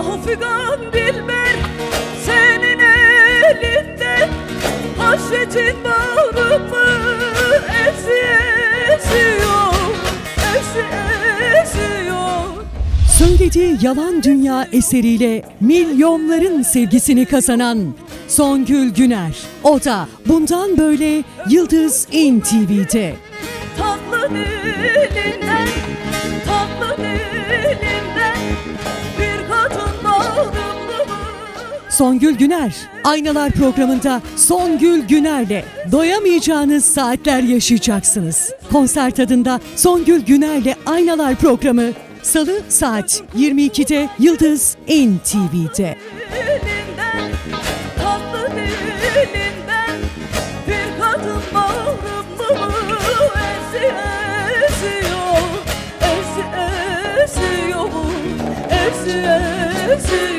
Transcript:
Ah figan dilber senin elinde Hasretin bağrımı ezi eziyor Ezi eziyor Söylediği Yalan Dünya eseriyle milyonların sevgisini kazanan Songül Güner. O da bundan böyle Yıldız İn TV'de. Tatlı dilinden Songül Güner, Aynalar programında Songül Güner'le doyamayacağınız saatler yaşayacaksınız. Konser tadında Songül Güner'le Aynalar programı Salı saat 22'de Yıldız İn TV'de. dilinden Tatlı dilinden Bir kadın bağrımı ezi eziyor Ezi eziyor Ezi eziyor